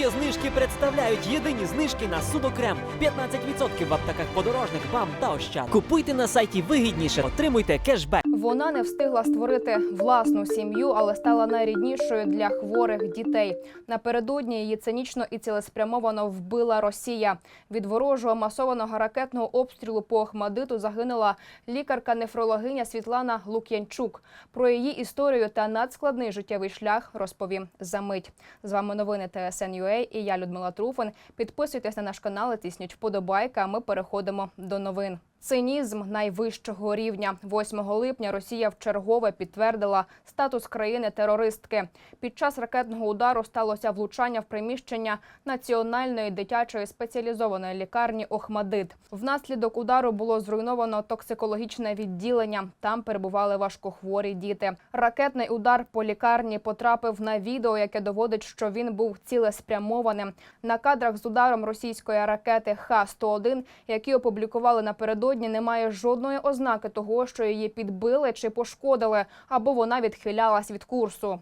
Є знижки представляють єдині знижки на судокрем. 15% в аптеках подорожник, бам та ощад. Купуйте на сайті вигідніше, отримуйте кешбек. Вона не встигла створити власну сім'ю, але стала найріднішою для хворих дітей. Напередодні її цинічно і цілеспрямовано вбила Росія. Від ворожого масованого ракетного обстрілу по Охмадиту загинула лікарка-нефрологиня Світлана Лук'янчук. Про її історію та надскладний життєвий шлях розповім за мить. З вами новини ТСН.UA і я Людмила Труфан. Підписуйтесь на наш канал, і тисніть вподобайка. Ми переходимо до новин. Цинізм найвищого рівня. 8 липня Росія вчергове підтвердила статус країни-терористки. Під час ракетного удару сталося влучання в приміщення Національної дитячої спеціалізованої лікарні Охмадит. Внаслідок удару було зруйновано токсикологічне відділення. Там перебували важкохворі діти. Ракетний удар по лікарні потрапив на відео, яке доводить, що він був цілеспрямованим. На кадрах з ударом російської ракети Х-101, які опублікували напередодні, немає жодної ознаки того, що її підбили чи пошкодили, або вона відхилялась від курсу.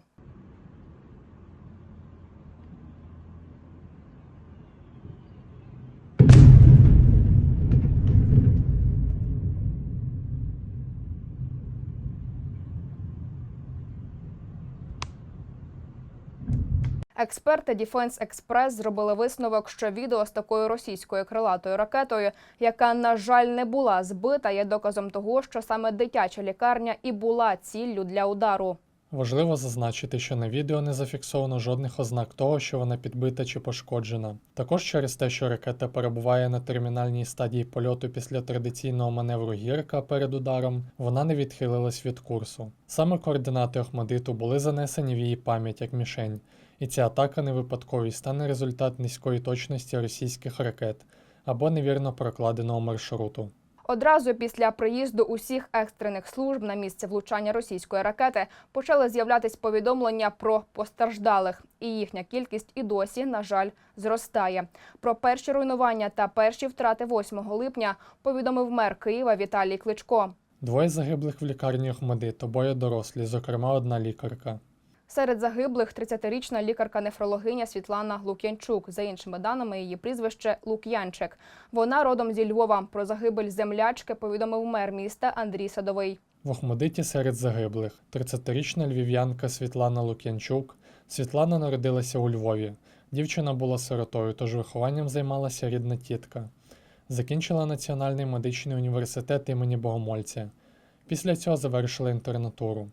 Експерти Defense Express зробили висновок, що відео з такою російською крилатою ракетою, яка на жаль не була збита, є доказом того, що саме дитяча лікарня і була ціллю для удару. Важливо зазначити, що на відео не зафіксовано жодних ознак того, що вона підбита чи пошкоджена. Також через те, що ракета перебуває на термінальній стадії польоту після традиційного маневру гірка перед ударом, вона не відхилилась від курсу. Саме координати Охмадиту були занесені в її пам'ять як мішень, і ця атака не випадковість, а не результат низької точності російських ракет або невірно прокладеного маршруту. Одразу після приїзду усіх екстрених служб на місце влучання російської ракети почали з'являтись повідомлення про постраждалих, і їхня кількість і досі, на жаль, зростає. Про перші руйнування та перші втрати 8 липня повідомив мер Києва Віталій Кличко. Двоє загиблих в лікарні Охмадит, обоє дорослі, зокрема одна лікарка. Серед загиблих 30-річна лікарка-нефрологиня Світлана Лук'янчук. За іншими даними, її прізвище Лук'янчик. Вона родом зі Львова. Про загибель землячки повідомив мер міста Андрій Садовий. В Охмадиті серед загиблих 30-річна львів'янка Світлана Лук'янчук. Світлана народилася у Львові. Дівчина була сиротою, тож вихованням займалася рідна тітка. Закінчила Національний медичний університет імені Богомольця. Після цього завершила інтернатуру.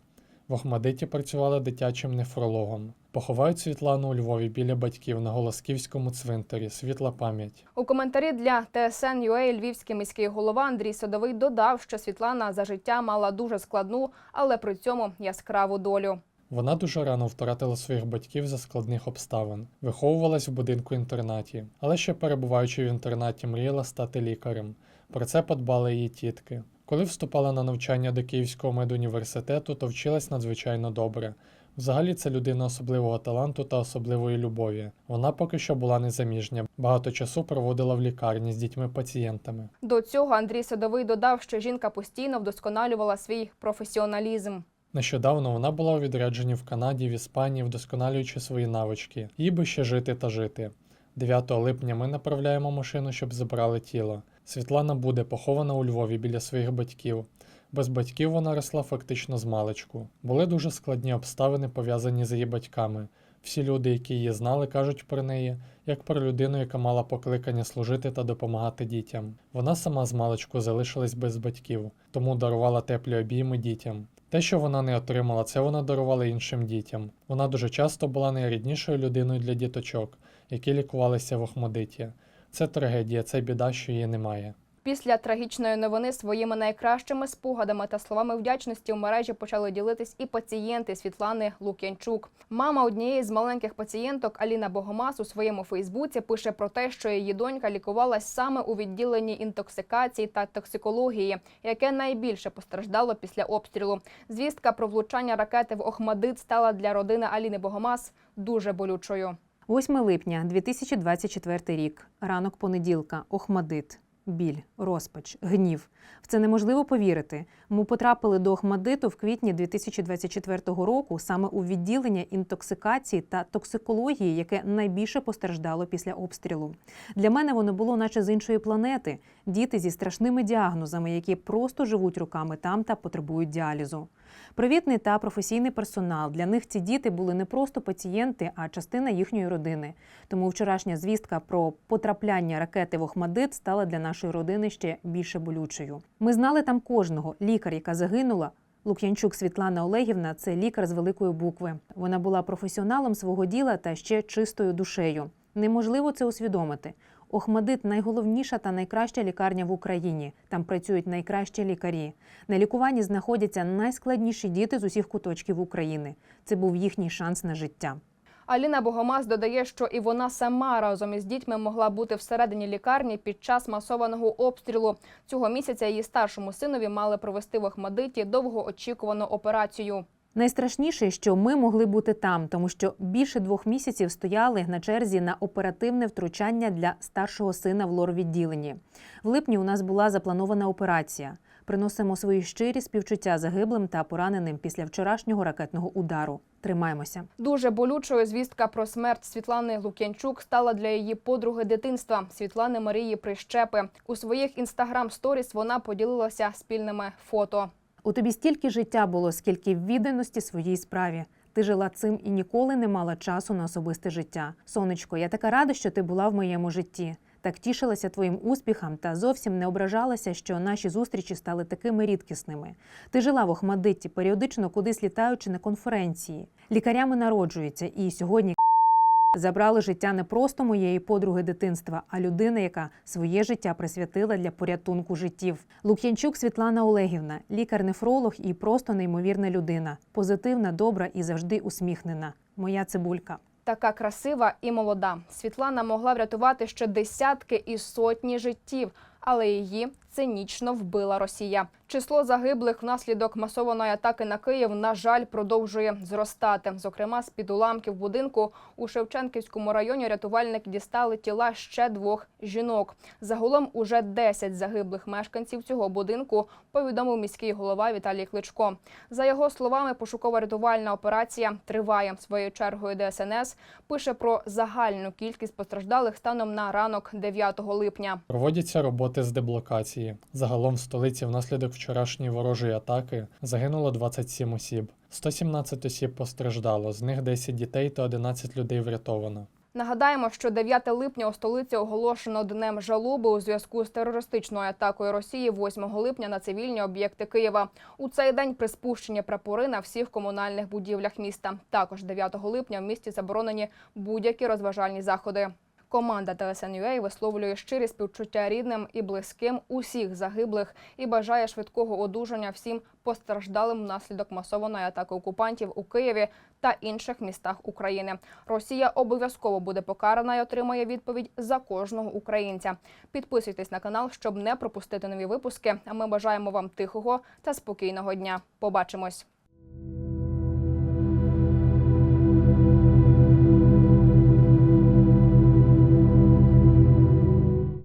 В Охмадиті працювала дитячим нефрологом. Поховають Світлану у Львові біля батьків на Голосківському цвинтарі. Світла пам'ять. У коментарі для ТСН.UA львівський міський голова Андрій Садовий додав, що Світлана за життя мала дуже складну, але при цьому яскраву долю. Вона дуже рано втратила своїх батьків за складних обставин, виховувалась в будинку інтернаті, але ще перебуваючи в інтернаті, мріяла стати лікарем. Про це подбали її тітки. Коли вступала на навчання до Київського медуніверситету, то вчилась надзвичайно добре. Взагалі це людина особливого таланту та особливої любові. Вона поки що була незаміжня, багато часу проводила в лікарні з дітьми-пацієнтами. До цього Андрій Садовий додав, що жінка постійно вдосконалювала свій професіоналізм. Нещодавно вона була у відрядженні в Канаді, в Іспанії, вдосконалюючи свої навички. Їй би ще жити та жити. 9 липня ми направляємо машину, щоб забрали тіло. Світлана буде похована у Львові біля своїх батьків. Без батьків вона росла фактично з маличку. Були дуже складні обставини, пов'язані з її батьками. Всі люди, які її знали, кажуть про неї, як про людину, яка мала покликання служити та допомагати дітям. Вона сама з маличку залишилась без батьків, тому дарувала теплі обійми дітям. Те, що вона не отримала, це вона дарувала іншим дітям. Вона дуже часто була найріднішою людиною для діточок, які лікувалися в Охмадиті. Це трагедія, це біда, що її немає. Після трагічної новини своїми найкращими спогадами та словами вдячності у мережі почали ділитись і пацієнти Світлани Лук'янчук. Мама однієї з маленьких пацієнток Аліна Богомаз у своєму Фейсбуці пише про те, що її донька лікувалась саме у відділенні інтоксикації та токсикології, яке найбільше постраждало після обстрілу. Звістка про влучання ракети в Охмадит стала для родини Аліни Богомаз дуже болючою. 8 липня 2024 рік. Ранок понеділка. Охмадит. біль, розпач, гнів. В це неможливо повірити. Ми потрапили до Охмадиту в квітні 2024 року саме у відділення інтоксикації та токсикології, яке найбільше постраждало після обстрілу. Для мене воно було наче з іншої планети. Діти зі страшними діагнозами, які просто живуть руками там та потребують діалізу. Привітний та професійний персонал. Для них ці діти були не просто пацієнти, а частина їхньої родини. Тому вчорашня звістка про потрапляння ракети в Охмадит стала для нашої родини ще більше болючою. Ми знали там кожного лікар, яка загинула. Лук'янчук Світлана Олегівна це лікар з великої букви. Вона була професіоналом свого діла та ще чистою душею. Неможливо це усвідомити. Охмадит найголовніша та найкраща лікарня в Україні. Там працюють найкращі лікарі. На лікуванні знаходяться найскладніші діти з усіх куточків України. Це був їхній шанс на життя. Аліна Богомаз додає, що і вона сама разом із дітьми могла бути всередині лікарні під час масованого обстрілу. Цього місяця її старшому синові мали провести в Охмадиті довгоочікувану операцію. Найстрашніше, що ми могли бути там, тому що більше двох місяців стояли на черзі на оперативне втручання для старшого сина в лор-відділенні. В липні у нас була запланована операція. Приносимо свої щирі співчуття загиблим та пораненим після вчорашнього ракетного удару. Тримаємося. Дуже болючою звістка про смерть Світлани Лук'янчук стала для її подруги дитинства Світлани Марії Прищепи. У своїх інстаграм сторіс вона поділилася спільними фото. У тобі стільки життя було, скільки відданості своїй справі. Ти жила цим і ніколи не мала часу на особисте життя. Сонечко, я така рада, що ти була в моєму житті. Так тішилася твоїм успіхам та зовсім не ображалася, що наші зустрічі стали такими рідкісними. Ти жила в Охмадитті, періодично кудись літаючи на конференції. Лікарями народжуються, і сьогодні забрали життя не просто моєї подруги дитинства, а людини, яка своє життя присвятила для порятунку життів. Лук'янчук Світлана Олегівна, лікар-нефролог і просто неймовірна людина, позитивна, добра і завжди усміхнена. Моя цибулька. Така красива і молода. Світлана могла врятувати ще десятки і сотні життів, але її цинічно вбила Росія. Число загиблих внаслідок масованої атаки на Київ, на жаль, продовжує зростати. Зокрема, з під уламків будинку у Шевченківському районі рятувальники дістали тіла ще двох жінок. Загалом уже 10 загиблих мешканців цього будинку повідомив міський голова Віталій Кличко. За його словами, пошуково-рятувальна операція триває. Своєю чергою ДСНС пише про загальну кількість постраждалих станом на ранок 9 липня. Проводяться роботи з деблокації. Загалом в столиці внаслідок вчорашньої ворожої атаки загинуло 27 осіб. 117 осіб постраждало, з них 10 дітей та 11 людей врятовано. Нагадаємо, що 9 липня у столиці оголошено днем жалоби у зв'язку з терористичною атакою Росії 8 липня на цивільні об'єкти Києва. У цей день приспущені прапори на всіх комунальних будівлях міста. Також 9 липня в місті заборонені будь-які розважальні заходи. Команда ТСНЮА висловлює щирі співчуття рідним і близьким усіх загиблих і бажає швидкого одужання всім постраждалим внаслідок масованої атаки окупантів у Києві та інших містах України. Росія обов'язково буде покарана і отримає відповідь за кожного українця. Підписуйтесь на канал, щоб не пропустити нові випуски. А ми бажаємо вам тихого та спокійного дня. Побачимось.